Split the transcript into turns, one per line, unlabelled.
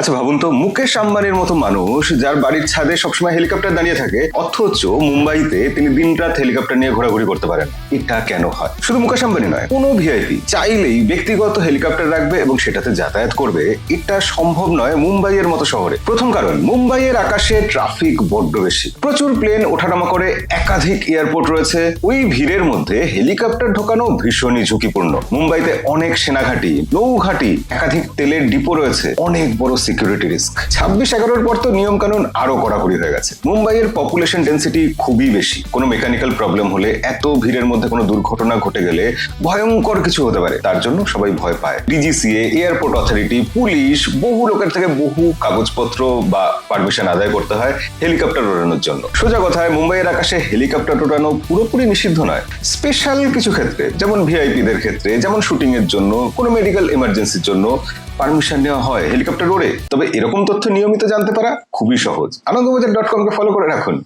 আচ্ছা ভাবুন তো, মুকেশ আম্বানির মতো মানুষ যার বাড়ির ছাদে সবসময় হেলিকপ্টার দাঁড়িয়ে থাকে, অথচ মুম্বাইতে তিনি দিনরাত হেলিকপ্টার নিয়ে ঘোরাঘুরি করতে পারেন। এটা কেন হয়? শুধু মুকেশ আম্বানি নয়, কোনো ভিআইপি চাইলেই ব্যক্তিগত হেলিকপ্টার রাখবে এবং সেটাতে যাতায়াত করবে। এটা সম্ভব নয় মুম্বাইয়ের মতো শহরে। প্রথম কারণ, মুম্বাইয়ের আকাশে ট্রাফিক বড্ড বেশি। প্রচুর প্লেন ওঠানামা করে একাধিক এয়ারপোর্ট রয়েছে। ওই ভিড়ের মধ্যে হেলিকপ্টার ঢোকানো ভীষণই ঝুঁকিপূর্ণ। মুম্বাইতে অনেক সেনাঘাঁটি, নৌঘাঁটি, একাধিক তেলের ডিপো রয়েছে। অনেক বড় সিকিউরিটি রিস্ক ছাব্বিশ এগারোর পর তো নিয়ম কানুন আরও কড়াকড়ি হয়ে গেছে। মুম্বাইয়ের পপুলেশন ডেন্সিটি খুবই বেশি। কোনো মেকানিক্যাল প্রবলেম হলে এত ভিড়ের মধ্যে কোনো দুর্ঘটনা ঘটে গেলে ভয়ঙ্কর কিছু হতে পারে। তার জন্য সবাই ভয় পায়। ডিজিসিএ এয়ারপোর্ট অথরিটি পুলিশ বহু লোকের থেকে বহু কাগজপত্র বা পারমিশন আদায় করতে হয় হেলিকপ্টার ওড়ানোর জন্য। সোজা কথায়, মুম্বাইয়ের আকাশে হেলিকপ্টার ওড়ানো পুরোপুরি নিষিদ্ধ নয়। স্পেশাল কিছু ক্ষেত্রে, যেমন ভিআইপিদের ক্ষেত্রে, যেমন শুটিং এর জন্য, কোনো মেডিকেল এমার্জেন্সির জন্য পারমিশন নেওয়া হয় হেলিকপ্টার ওড়ে তবে এরকম তথ্য নিয়মিত জানতে পারা খুবই সহজ। আনন্দবাজার ডট কমকে ফলো করে রাখুন।